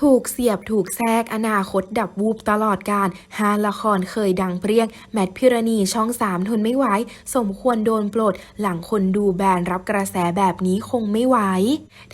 ถูกเสียบถูกแทรกอนาคตดับวูบตลอดการหาละครเคยดังเปรี้ยง แมทพิรณีช่องสามทนไม่ไหว สมควรโดนปลด หลังคนดูแบนรับกระแสแบบนี้คงไม่ไหว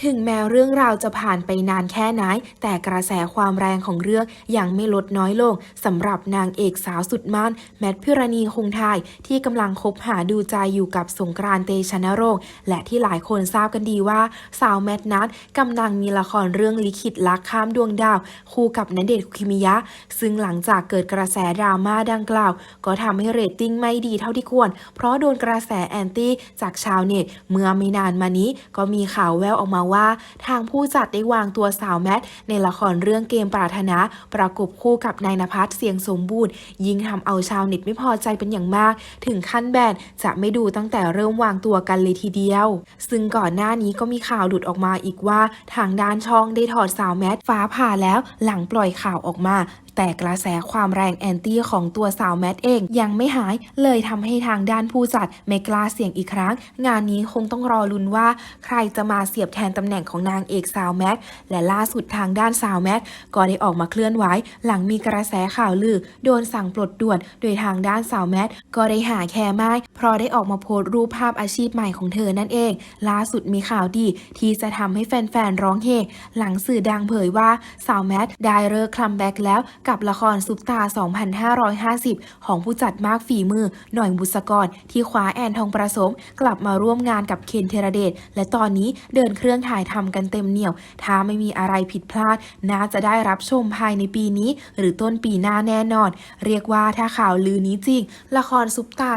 ถึงแม้เรื่องราวจะผ่านไปนานแค่ไหน แต่กระแสความแรงของเรื่องยังไม่ลดน้อยลงสำหรับนางเอกสาวสุดมั่นแมทพิรณีคงไทยที่กำลังคบหาดูใจอยู่กับสงกรานต์เตชะนรงค์และที่หลายคนทราบกันดีว่า สาวแมทนัทกำลังมีละครเรื่องลิขิตรักข้ามดวงดาว คู่กับณเดชน์คุกิมิยะ ซึ่งหลังจากเกิดกระแสดราม่าดังกล่าว ก็ทำให้เรตติ้งไม่ดีเท่าที่ควร เพราะโดนกระแสแอนตี้จากชาวเน็ต เมื่อไม่นานมานี้ก็มีข่าวแววออกมาว่า ทางผู้จัดได้วางตัวสาวแมท ในละครเรื่องเกมปรารถนา ประกบคู่กับนายนภัสเสียงสมบูรณ์ ยิ่งทำเอาชาวเน็ตไม่พอใจเป็นอย่างมาก ถึงขั้นแบนจะไม่ดูตั้งแต่เริ่มวางตัวกันเลยทีเดียว ซึ่งก่อนหน้านี้ก็มีข่าวหลุดออกมาอีกว่า ทางด้านช่องได้ถอดสาวแมทฟ้าผ่าแล้วหลังปล่อยข่าวออกมา แต่กระแสความแรงแอนตี้ของตัวสาวแมทเองยังไม่หายเลยทำให้ทางด้านผู้จัดไม่กล้าเสี่ยงอีกครั้ง งานนี้คงต้องรอลุ้นว่า ใครจะมาเสียบแทนตำแหน่งของนางเอกสาวแมทและล่าสุดทางด้านสาวแมทก็ได้ออกมาเคลื่อนไหวหลังมีกระแสข่าวลือ โดนสั่งปลดด่วน โดยทางด้านสาวแมทก็ได้หาแคร์ไม่เพราะได้ออกมาโพสต์รูปภาพอาชีพใหม่ของเธอนั่นเอง ล่าสุดมีข่าวดี ที่จะทำให้แฟนๆร้องเฮหลังสื่อดังเผยว่าสาวแมทได้เลิกคัมแบ็กแล้วกับละครซุปตา 2550 ของผู้จัดมากฝีมือ หน่อยบุษกร ที่คว้าแอนทองประสม กลับมาร่วมงานกับเคนเทราเดช และตอนนี้เดินเครื่องถ่ายทำกันเต็มเหนี่ยว ถ้าไม่มีอะไรผิดพลาด น่าจะได้รับชมภายในปีนี้ หรือต้นปีหน้าแน่นอน เรียกว่าถ้าข่าวลือนี้จริง ละครซุปตา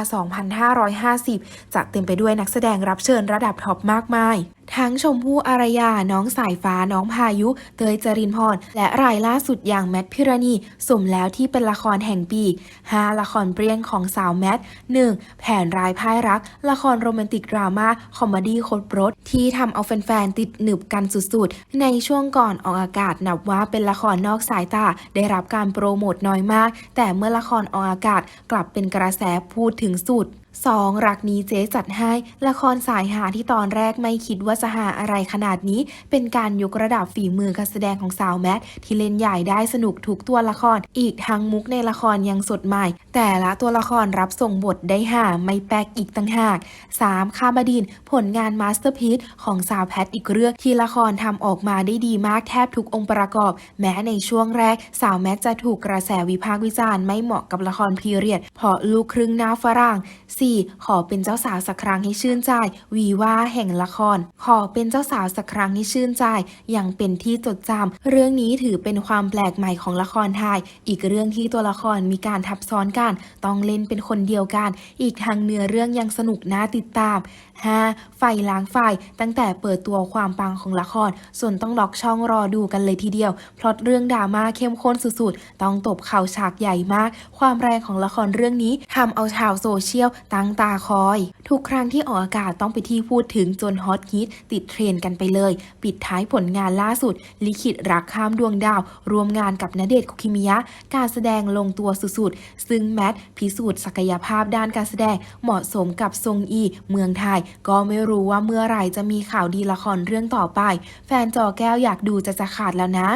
2550 จะเต็มไปด้วยนักแสดงรับเชิญระดับท็อปมากมาย ทั้งชมพู่อารยา น้องสายฟ้า น้องพายุ เตยจรินพร และรายล่าสุดอย่างแมทพิรณีสมแล้วที่เป็นละครแห่งปี 5 ละครเปรี้ยงของสาวแมท 1. แผนรายพ่ายรัก ละครโรแมนติกดราม่าคอมเมดี้ครรถที่ทำเอาแฟนๆติดหนึบกันสุดๆ ในช่วงก่อนออกอากาศนับว่าเป็นละครนอกสายตา ได้รับการโปรโมทน้อยมาก แต่เมื่อละครออกอากาศกลับเป็นกระแสพูดถึงสุด 2. รักนี้เจ๊จัดให้ละครสายหาที่ตอนแรกไม่คิดว่าจะหาอะไรขนาดนี้ เป็นการยกระดับฝีมือการแสดงของสาวแมทที่เล่นใหญ่ได้สนุกทุกตัวละคร อีกทั้งมุกในละครยังสดใหม่ แต่ละตัวละครรับส่งบทได้หาไม่แปลกอีกต่างหาก 3. คาบดิน ผลงานมาสเตอร์พีซของสาวแพทอีกเรื่องที่ละครทำออกมาได้ดีมากแทบทุกองค์ประกอบ แม้ในช่วงแรก สาวแมทจะถูกกระแสวิพากษ์วิจารณ์ไม่เหมาะกับละครพีเรียดเพราะลูกครึ่งหน้าฝรั่ง 4. ขอเป็นเจ้าสาวสักครั้งให้ชื่นใจ วีว่าแห่งละคร ขอเป็นเจ้าสาวสักครั้งให้ชื่นใจ ยังเป็นที่จดจำเรื่องนี้ถือเป็นความแปลกใหม่ของละครไทย อีกเรื่องที่ตัวละครมีการทับซ้อนกัน ต้องเล่นเป็นคนเดียวกัน อีกทางเนื้อเรื่องยังสนุกน่าติดตาม 5. ไฟล้างไฟ ตั้งแต่เปิดตัวความปังของละคร ส่วนต้องล็อกช่องรอดูกันเลยทีเดียวพราะเรื่องดราม่าเข้มข้นสุดๆ ต้องตบเข่าฉากใหญ่มาก ความแรงของละครเรื่องนี้ทำเอาชาวโซเชียลตั้งตาคอย ทุกครั้งที่ออกอากาศต้องไปที่พูดถึงจนฮอตฮิตติดเทรนกันไปเลย ปิดท้ายผลงานล่าสุด ลิขิตรักข้ามดวงดาว รวมงานกับณเดชน์คุกิมิยะ การแสดงลงตัวสุดๆ ซึ่งแมทพิสูจน์ศักยภาพด้านการแสดงเหมาะสมกับทรงอี เมืองไทย ก็ไม่รู้ว่าเมื่อไหร่จะมีข่าวดีละครเรื่องต่อไป แฟนจอแก้วอยากดูจะจะขาดแล้วนะ